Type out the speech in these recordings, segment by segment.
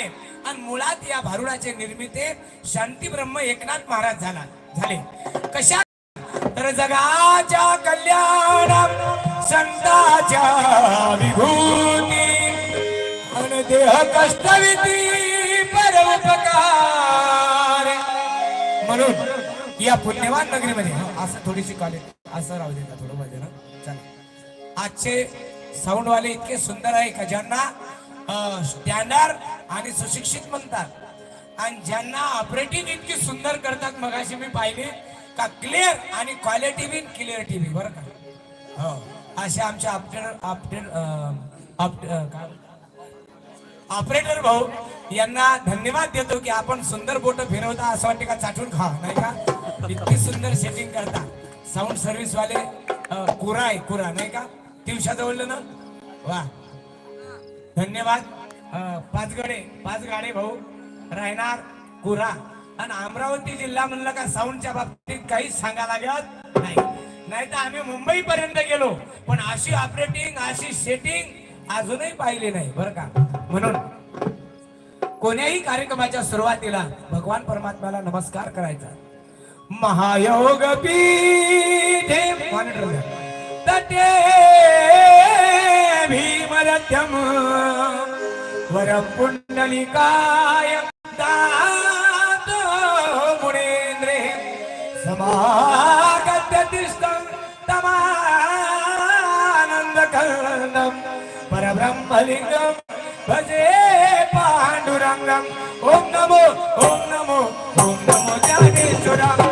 आहे. आणि मुळात या भारुडाचे निर्मिते शांती ब्रह्म एकनाथ महाराज झाला झाले. कशा तर जगाच्या कल्याण संताच्या विभूती अन देह कष्टविधी परोपकार म्हणून या पुण्यवान नगरीमध्ये असं थोडीशी कॉलेज असं राहू दे का थोडं माझ्या ना चला. आजचे साऊंड वाले इतके सुंदर आहे का ज्यांना स्टँडर्ड आणि सुशिक्षित म्हणतात. आणि ज्यांना ऑपरेटिंग इतकी सुंदर करतात मगाशी मी पाहिले का क्लिअर आणि क्वालिटी बिन क्लिअर टीव्ही बरं का? हो. असे आमचे अपडेट अपडेट ऑपरेटर भाऊ यांना धन्यवाद देतो की आपण सुंदर बोट फिरवता असं वाटते का चाटून खा नाही का? इतकी सुंदर सेटिंग करता. साऊंड सर्व्हिस वाले कुरा आहे कुरा नाही का? दिवसा जवळलं ना? वा. धन्यवाद. पाचगडे पाच पाच गाडे भाऊ राहणार कुरा आणि अमरावती जिल्हा म्हणलं का साऊंडच्या बाबतीत काहीच सांगा लागत नाही. नाही तर आम्ही मुंबई पर्यंत गेलो. पण अशी ऑपरेटिंग अशी सेटिंग अजूनही पाहिली नाही बरं का? म्हणून कोण्याही कार्यक्रमाच्या सुरुवातीला भगवान परमात्म्याला नमस्कार करायचा. महायोग पीठे मॉनिटर तटे సత్యము. వరపుండలికాయ మునేంద్రే సమాగత్య తిష్టం తమానందకరణం పరబ్రహ్మలింగం భజే పాండురంగం. ఓం నమో ఓం నమో ఓం నమో జాగేశ్వరం.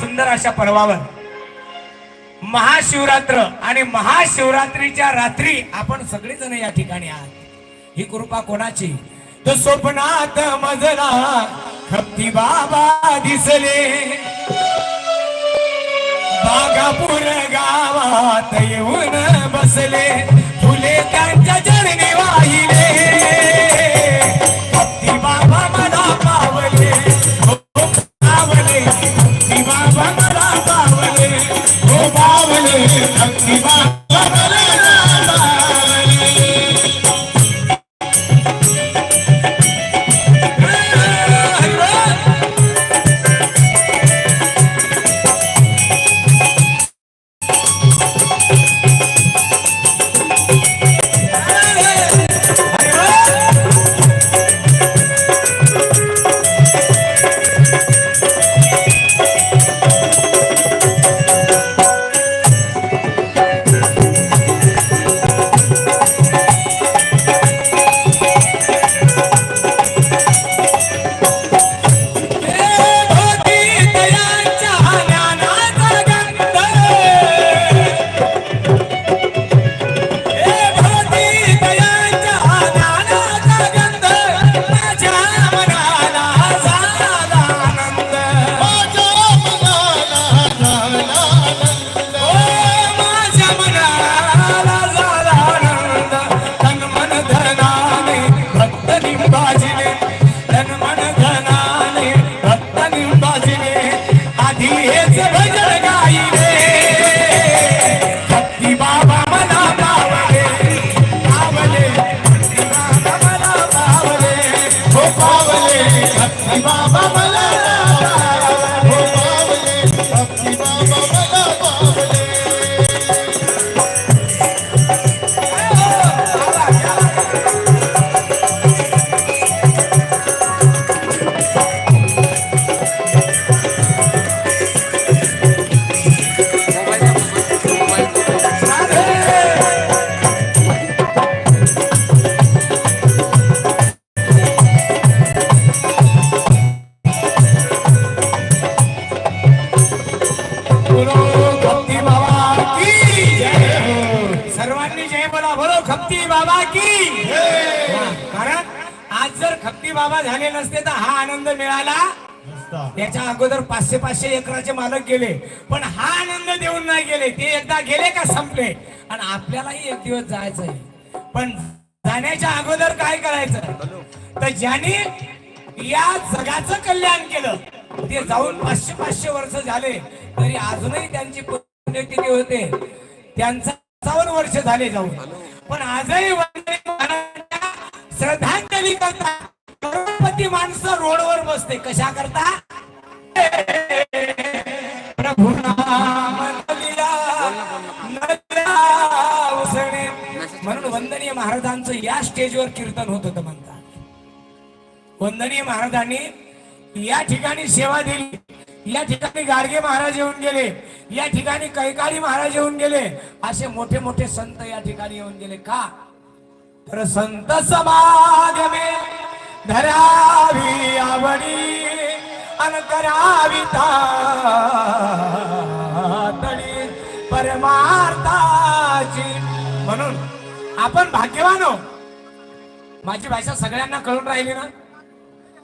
सुंदर अशा पर्वावर. महाशिवरात्र आणि महाशिवरात्रीच्या रात्री आपण सगळेजण या ठिकाणी आहात. ही कृपा कोणाची? तो स्वप्नात मजला खप्ती बाबा दिसले. बागापूर गावात येऊन बसले. फुले त्यांच्या चरणी वाहिले. भक्ती बाबा मला पावले. हो, पावले. पावले बाबा की. कारण आज जर खप्ती बाबा झाले नसते तर हा आनंद मिळाला त्याच्या अगोदर पाचशे पाचशे एकराचे मालक गेले. पण हा आनंद देऊन नाही गेले. ते एकदा गेले का संपले? आणि आपल्यालाही एक दिवस जायचं आहे पण जाण्याच्या अगोदर काय करायचं? तर ज्यांनी या जगाचं कल्याण केलं ते जाऊन पाचशे पाचशे वर्ष झाले. तरी अजूनही त्यांची पुण्यतिथी होते. त्यांचा वर्ष झाले जाऊन. पण आजही श्रद्धांजली करता करोडपती माणसं रोडवर बसते. कशा करता? प्रभू म्हणून वंदनीय महाराजांचं या स्टेजवर कीर्तन होत होतं म्हणतात. वंदनीय महाराजांनी या ठिकाणी सेवा दिली. या ठिकाणी गाडगे महाराज येऊन गेले. या ठिकाणी कैकाळी महाराज येऊन गेले. असे मोठे मोठे संत या ठिकाणी येऊन गेले. का? तर संत समागमे धरावी आवडी अन तळी परमार्थाची. म्हणून आपण भाग्यवान हो. माझी भाषा सगळ्यांना कळून राहिली ना?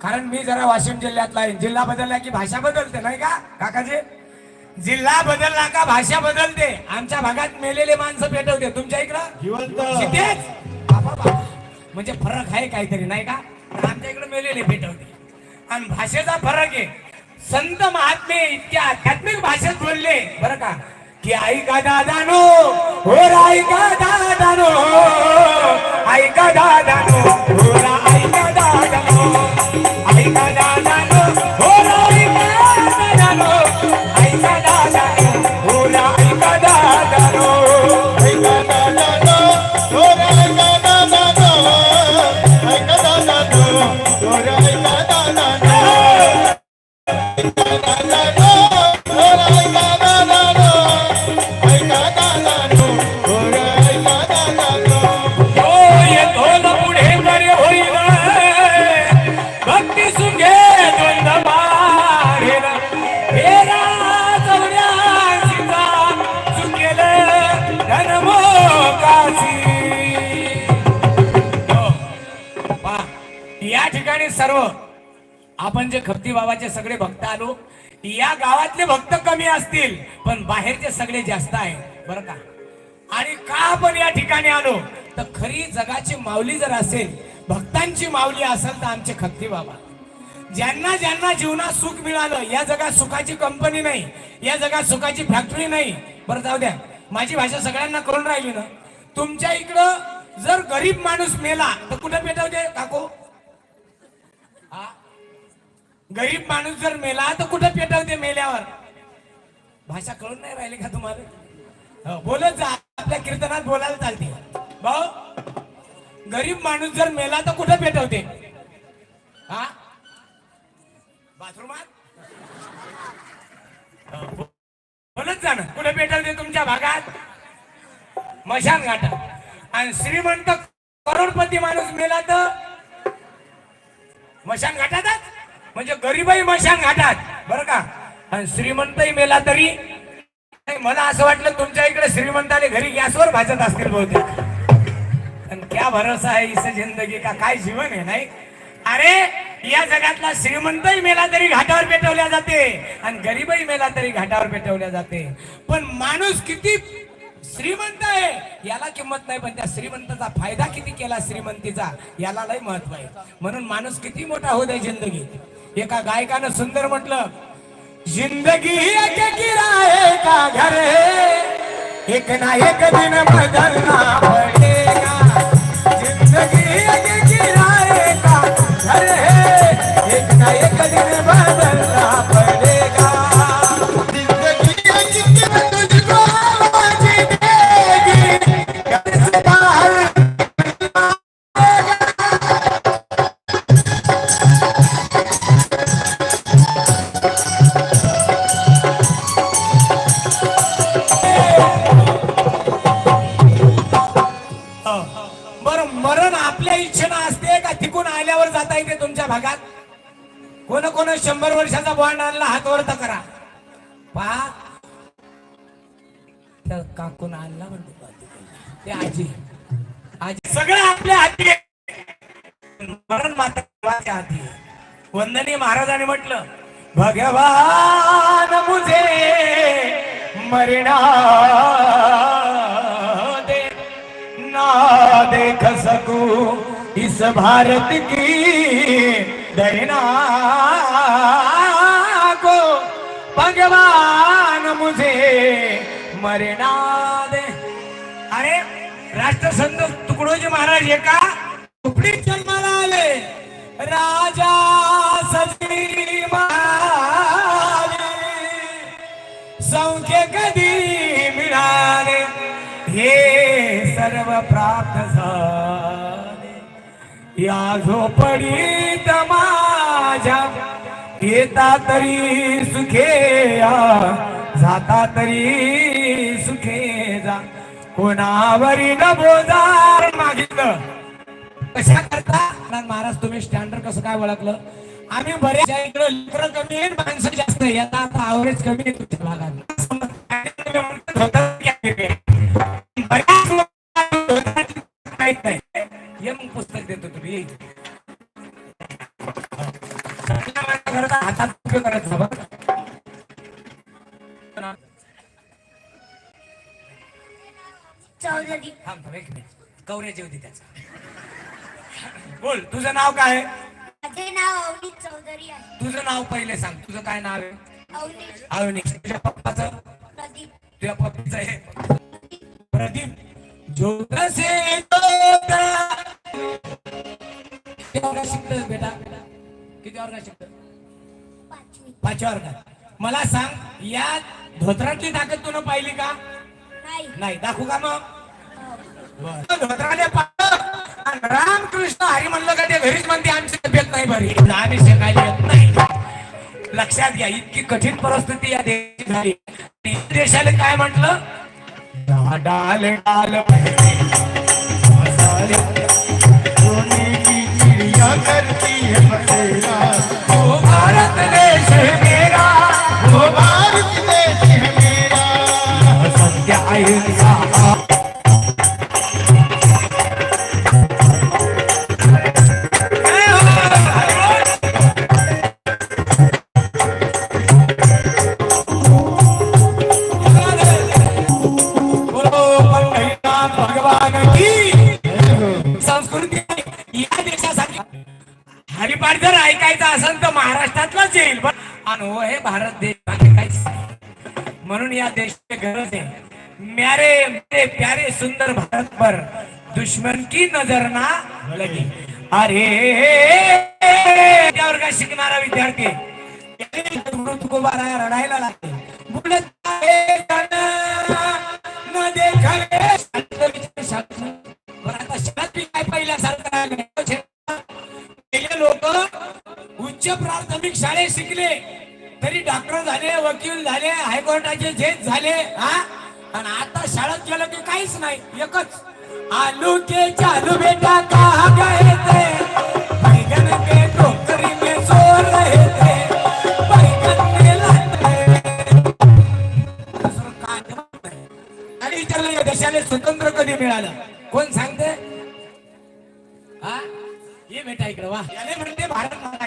कारण मी जरा वाशिम जिल्ह्यातला आहे. जिल्हा बदलला की भाषा बदलते नाही का काकाजी? जिल्हा बदलला का भाषा बदलते? आमच्या भागात मेलेले माणसं पेटवते. तुमच्या इकडं. म्हणजे फरक आहे काहीतरी नाही का? आमच्या इकडे मेलेले पेटवते. आणि भाषेचा फरक आहे. संत महात्मे इतक्या आध्यात्मिक भाषेत बोलले. बरं का? की ऐका दादानो? हो ऐका दादानो ऐका दादानो? हो सर्व. आपण जे खपती बाबाचे सगळे भक्त आलो या गावातले भक्त कमी असतील पण बाहेरचे सगळे जास्त आहे बरं का? आणि का आपण या ठिकाणी आलो? तर खरी जगाची माऊली जर असेल भक्तांची माऊली असेल तर आमचे खप्ती बाबा. ज्यांना ज्यांना जीवनात सुख मिळालं या जगात सुखाची कंपनी नाही या जगात सुखाची फॅक्टरी नाही. बरं जाऊ द्या. माझी भाषा सगळ्यांना करून राहिली ना? तुमच्या इकडं जर गरीब माणूस मेला तर कुठं पेटवते काको? गरीब माणूस जर मेला तर कुठं पेटवते मेल्यावर? भाषा कळून नाही राहिली का तुम्हाला? हो, बोलत जा. आपल्या कीर्तनात बोलायला चालते. भाऊ गरीब माणूस जर मेला तर कुठं पेटवते? हा? बाथरूमात? हो, बोलत जा ना. कुठं पेटवते तुमच्या भागात? मशान घाटात. आणि श्रीमंत करोडपती माणूस मेला तर मशान घाटातच? म्हणजे गरीबही मशान घाटात. बरं का? आणि श्रीमंतही मेला तरी. नाही, मला असं वाटलं तुमच्या इकडे श्रीमंताले घरी गॅसवर भाजत असतील बहुतेक. पण क्या भरोसा आहे इस जिंदगी का? काय जीवन आहे नाही? अरे या जगातला श्रीमंतही मेला तरी घाटावर पेटवल्या जाते आणि गरीबही मेला तरी घाटावर पेटवल्या जाते. पण माणूस किती श्रीमंत आहे याला किंमत नाही पण त्या श्रीमंताचा फायदा किती केला श्रीमंतीचा याला लय महत्त्व आहे. म्हणून माणूस किती मोठा होत आहे जिंदगीत. एका गायकानं सुंदर म्हटलं जिंदगी एक किराए का घर है? एक ना एक दिन बदलना पड़ेगा। जिंदगी एक किराए का घर है? एक ना एक दिन बदलना माता भागात कोण कोण शंभर वर्षाचा बॉन्ड आणला हात वर करा. पहा. त्या काकून आणला म्हणतो ते आजी. आजी सगळं आपल्या हाती मरण माता देवाच्या हाती आहे. वंदनीय म्हटलं भगवान मुझे मरणा दे. ना देख सकू इस भारत की दरना को भगवान मुझे मरना दे। अरे, राष्ट्रसंत तुकडोजी महाराज एका झोपडीत जन्माला आले. राजा सजी संख्य कधी मिळाले? हे सर्व प्राप्त या झोपडीत माझ्या येता तरी सुखे जाता तरी सुखे जा. कोणावरी न बोजार मागितलं. कशा करता? महाराज तुम्ही स्टँडर्ड कसं काय ओळखलं? आम्ही बऱ्याच इकडे लेकर कमी आहे माणसं जास्त याचा आता आता आवरेज कमी आहे तुमच्या भागात. बऱ्याच करता कवरेज होती त्याचा. बोल तुझं नाव काय आहे? माझे नाव अवनीत चौधरी आहे. तुझं नाव पहिले सांग. तुझं काय नाव आहे? अवनीश तुझ्या पप्पाचं? प्रदीप. तुझ्या पप्पीचं आहे प्रदीप. ज्योतसे ज्योता. वर्गात शिकतोस बेटा किती वर्गात शिकतो पाचवी पाचव्या वर्गात मला सांग या धोत्रातली ताकद तुला पाहिली का? नाही. नाही. दाखवू का मग? हो. धोत्राने पाहिलं. आणि रामकृष्ण हरी म्हणलं का ते घरीच म्हणते आमची तब्येत नाही बरी. आम्ही शिकायला येत नाही. लक्षात घ्या इतकी कठीण परिस्थिती या देशाची झाली. देशाला काय म्हटलं? डाल डाल. मसाले, करती है बसेरा ओ भारत देश मेरा। भारत देश है मेरा। म्यारे मेरे प्यारे सुंदर भारत पर दुश्मन की नजर ना लगी। अरे त्यावर काय शिकणारा विद्यार्थी? रडायला लागते बोलत काय पहिल्यासारखं लोक उच्च प्राथमिक शाळेत शिकले. तरी डॉक्टर झाले वकील झाले हायकोर्टाचे जज झाले हा? आणि आता शाळेत गेलं की काहीच नाही एकच. आलू के चालू बेटा कहा गए थे बैगन विचारलं देशाला स्वतंत्र कधी मिळालं? कोण सांगते? हा? ये बेटा इकडे वा. याने म्हणते भारत माता